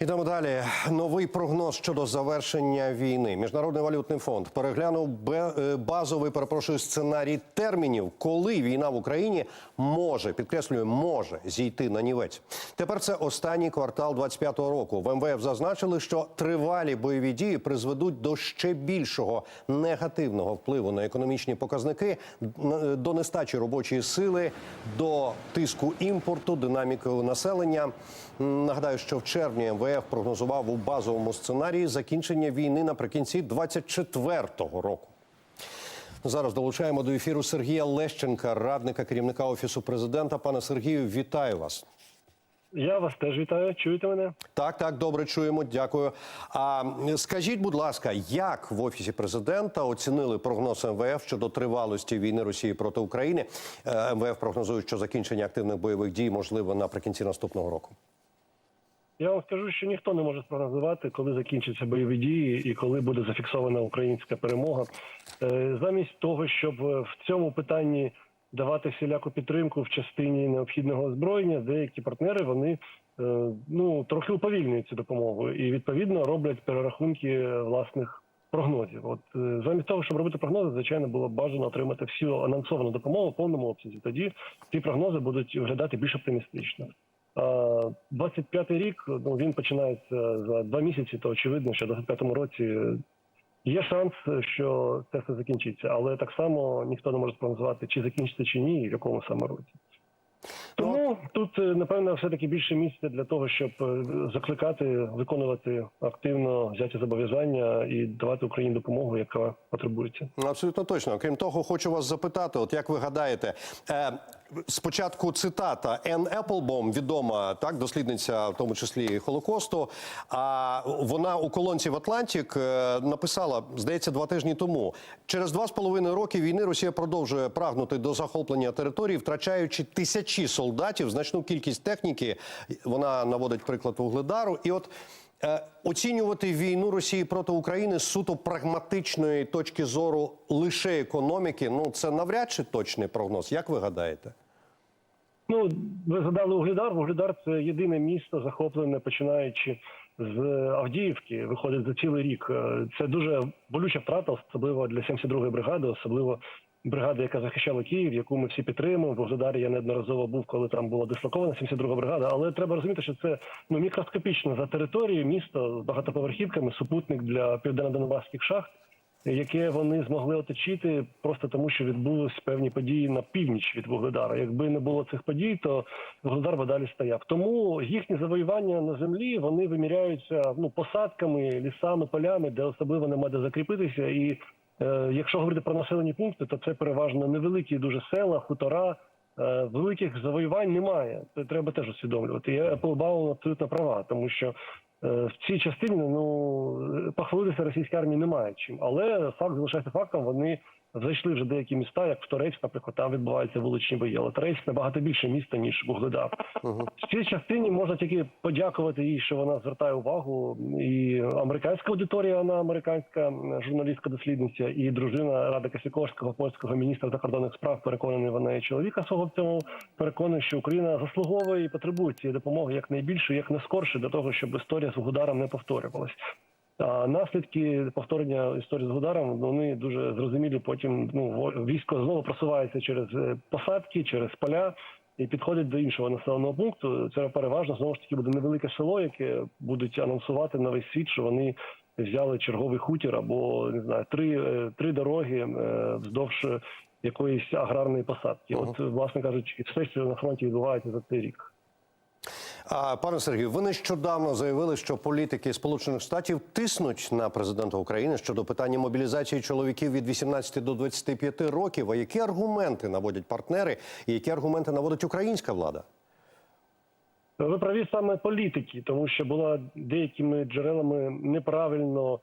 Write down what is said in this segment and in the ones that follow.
Ідемо далі. Новий прогноз щодо завершення війни. Міжнародний валютний фонд переглянув е, базовий перепрошую сценарій термінів, коли війна в Україні може підкреслюю, може зійти на нівець. Тепер це останній квартал 25-го року. В МВФ зазначили, що тривалі бойові дії призведуть до ще більшого негативного впливу на економічні показники, до нестачі робочої сили, до тиску імпорту, динамікою населення. Нагадаю, що в червні МВФ прогнозував у базовому сценарії закінчення війни наприкінці 24-го року. Зараз долучаємо до ефіру Сергія Лещенка, радника керівника офісу президента. Пане Сергію, вітаю вас. Я вас теж вітаю. Чуєте мене? Так, так, добре чуємо. Дякую. А скажіть, будь ласка, як в офісі президента оцінили прогноз МВФ щодо тривалості війни Росії проти України? Е, МВФ прогнозує, що закінчення активних бойових дій можливо наприкінці наступного року. Я вам скажу, що ніхто не може спрогнозувати, коли закінчаться бойові дії і коли буде зафіксована українська перемога. Е, Замість того, щоб в цьому питанні давати всіляку підтримку в частині необхідного озброєння, деякі партнери вони е, ну трохи уповільнюють цю допомогу і відповідно роблять перерахунки власних. Прогнозів, от е, замість того, щоб робити прогнози, звичайно, було б бажано отримати всю анонсовану допомогу в повному обсязі. Тоді ці прогнози будуть виглядати більш оптимістично. А, 25-й рік ну він починається за два місяці. То очевидно, що в 25-му році є шанс, що це все закінчиться, але так само ніхто не може спрогнозувати, чи закінчиться чи ні, і в якому саме році. Тому тут е, напевно все таки більше місця для того, щоб е, закликати виконувати активно взяті зобов'язання і давати Україні допомогу, яка потребується. Ну, Абсолютно точно. Крім того, хочу вас запитати: от як ви гадаєте, е, спочатку цитата Ен Еплбом, відома так, дослідниця, в тому числі Холокосту. А вона у колонці в Атлантік е, написала, здається, два тижні тому: через два з половиною роки війни Росія продовжує прагнути до захоплення території, втрачаючи тисячі солдатів, значну кількість техніки. Вона наводить приклад вугледару. І от Е, Оцінювати війну Росії проти України з суто прагматичної точки зору лише економіки. Ну це навряд чи точний прогноз. Як ви гадаєте? Ну, ви згадали Угледар. Вугледар це єдине місто, захоплене починаючи з Авдіївки, виходить за цілий рік. Е, Це дуже болюча втрата, особливо для 72-ї бригади, особливо бригади, яка захищала Київ, яку ми всі підтримуємо. В Угледарі я неодноразово був, коли там була дислокована 72-га бригада. Але треба розуміти, що це ну мікроскопічно за територією місто з багатоповерхівками, супутник для південно-донбаських шахт яке вони змогли оточити просто тому, що відбулись певні події на північ від Вугледара. Якби не було цих подій, то Вугледар би далі стояв. Тому їхні завоювання на землі вони виміряються ну посадками, лісами, полями, де особливо нема де закріпитися. І е, якщо говорити про населені пункти, то це переважно невеликі дуже села, хутора. Е, Великих завоювань немає. Це треба теж усвідомлювати. І Applebaum абсолютно права, тому що в цій частині ну похвалитися російській армії немає чим, але факт залишається фактом. Вони зайшли вже деякі міста, як в Торецьк, наприклад, там відбуваються вуличні бої. Але Торецьк набагато більше місто ніж Вугледар. В цій частині можна тільки подякувати їй, що вона звертає увагу. І американська аудиторія, вона американська журналістка дослідниця, і дружина Рада Сікорського, польського міністра закордонних справ, переконаний вона і чоловіка свого в цьому переконаний, що Україна заслуговує і потребує цієї допомоги як найбільше, як не скорше, для того, щоб історія з Вугледаром не повторювалась. А наслідки повторення історії з Гударом вони дуже зрозумілі. Потім ну військо знову просувається через е, посадки, через поля і підходить до іншого населеного пункту. Це переважно знову ж таки буде невелике село, яке будуть анонсувати на весь світ, що вони взяли черговий хутір або не знаю три, е, три дороги е, вздовж якоїсь аграрної посадки. От, власне кажучи, все, що на фронті відбувається за цей рік. Пане Сергію, ви нещодавно заявили, що політики Сполучених Штатів тиснуть на президента України щодо питання мобілізації чоловіків від 18 до 25 років. А які аргументи наводять партнери, і які аргументи наводить українська влада? Ви праві саме політики, тому що була деякими джерелами неправильно.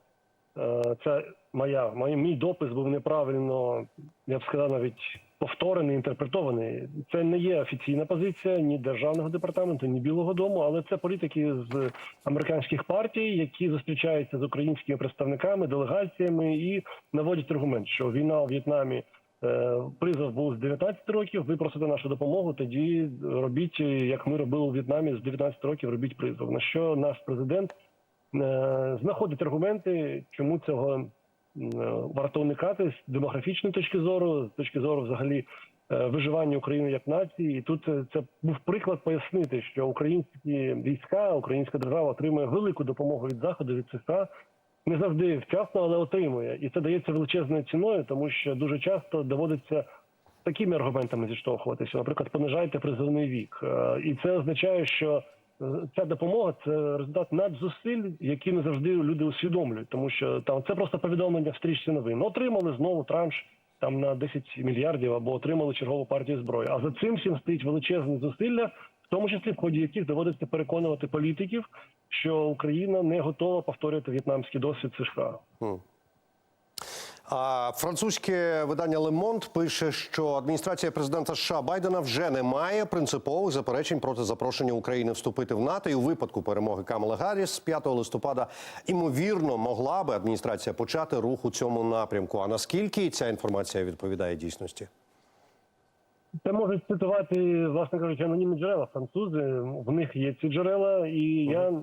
Е, Це моя мій, допис був неправильно, я б сказав, навіть повторений, інтерпретований. Це не є офіційна позиція ні державного департаменту, ні Білого Дому, але це політики з американських партій, які зустрічаються з українськими представниками, делегаціями і наводять аргумент, що війна у В'єтнамі Е, Призов був з 19 років. Ви просите нашу допомогу. Тоді робіть, як ми робили у В'єтнамі з 19 років. Робіть призов. На що наш президент знаходить аргументи, чому цього е, варто уникати з демографічної точки зору, з точки зору взагалі е, виживання України як нації. І тут е, це був приклад пояснити, що українські війська, українська держава отримує велику допомогу від заходу від США. Не завжди вчасно, але отримує, і це дається величезною ціною, тому що дуже часто доводиться такими аргументами зіштовхуватися. Наприклад, понижайте призовний вік, Е, і це означає, що е, ця допомога це результат надзусиль, які не завжди люди усвідомлюють, тому що там це просто повідомлення в стрічці новин. Отримали знову транш там на 10 мільярдів або отримали чергову партію зброї. А за цим всім стоїть величезні зусилля, в тому числі в ході яких доводиться переконувати політиків, що Україна не готова повторювати в'єтнамський досвід США. А французьке видання Le Monde пише, що адміністрація президента США Байдена вже не має принципових заперечень проти запрошення України вступити в НАТО. І у випадку перемоги Камали Гарріс 5 листопада імовірно могла би адміністрація почати рух у цьому напрямку. А наскільки ця інформація відповідає дійсності? Це можуть цитувати, власне кажучи, анонімні джерела французи. В них є ці джерела, і я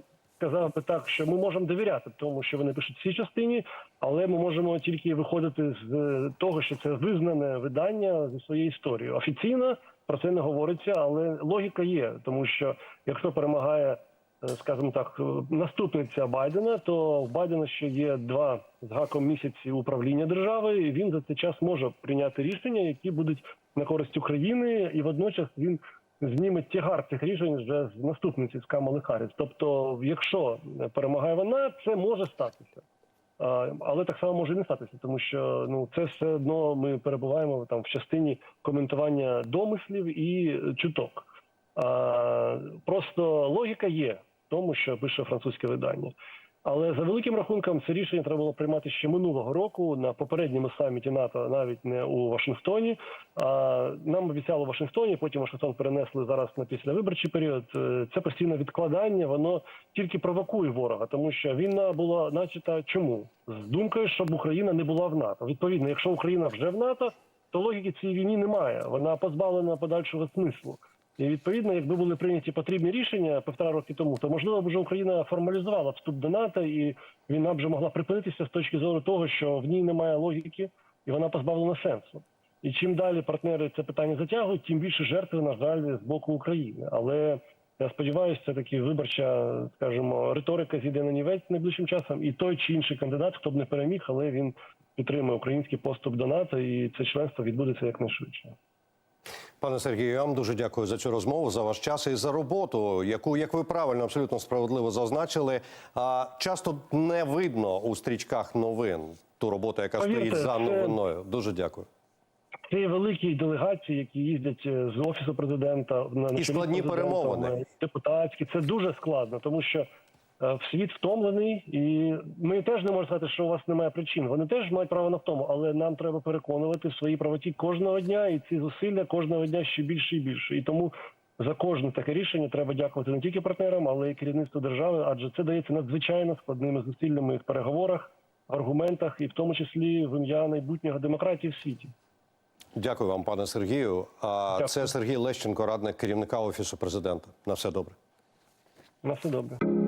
сказав би так, що ми можемо довіряти тому, що вони пишуть в цій частині, але ми можемо тільки виходити з е, того, що це визнане видання зі своєю історією. Офіційно про це не говориться, але логіка є, тому що якщо перемагає. е, Скажімо так, е, наступниця Байдена, то в Байдена ще є два з гаком місяці управління держави, і він за цей час може прийняти рішення, які будуть на користь України, і водночас він зніме тягар цих рішень вже з наступниці з Камали Харріс. Тобто, якщо перемагає вона, це може статися. Але так само може і не статися, тому що ну це все одно ми перебуваємо там в частині коментування домислів і чуток. А, Просто логіка є в тому, що пише французьке видання. Але за великим рахунком це рішення треба було приймати ще минулого року на попередньому саміті НАТО, навіть не у Вашингтоні. А нам обіцяли в Вашингтоні. Потім Вашингтон перенесли зараз на післявиборчий період. Е, Це постійне відкладання, воно тільки провокує ворога, тому що війна була, начата чому з думкою, щоб Україна не була в НАТО. Відповідно, якщо Україна вже в НАТО, то логіки цієї війни немає. Вона позбавлена подальшого смислу. І відповідно, якби були прийняті потрібні рішення півтора роки тому, то можливо б вже Україна формалізувала вступ до НАТО, і війна б вже могла припинитися з точки зору того, що в ній немає логіки, і вона позбавлена сенсу. І чим далі партнери це питання затягують, тим більше жертви, на жаль, з боку України. Але я сподіваюся, це таки виборча, скажімо, риторика зійде на нівець найближчим часом, і той чи інший кандидат, хто б не переміг, але він підтримує український поступ до НАТО, і це членство відбудеться якнайшвидше. Пане Сергію, я вам дуже дякую за цю розмову, за ваш час і за роботу, яку, як ви правильно, абсолютно справедливо зазначили, часто не видно у стрічках новин ту роботу, яка Повірте, стоїть за це- новиною. Дуже дякую. Це великі делегації, які їздять е, з офісу президента на з складні перемовини. депутатські. Це дуже складно, тому що світ втомлений, і ми теж не можемо сказати, що у вас немає причин. Вони теж мають право на втому, але нам треба переконувати в своїй правоті кожного дня, і ці зусилля кожного дня ще більше і більше. І тому за кожне таке рішення треба дякувати не тільки партнерам, але й керівництву держави, адже це дається надзвичайно складними зусиллями в переговорах, аргументах, і в тому числі в ім'я майбутнього демократії в світі. Дякую вам, пане Сергію. А Дякую. це Сергій Лещенко, радник керівника офісу президента. На все добре. На все добре.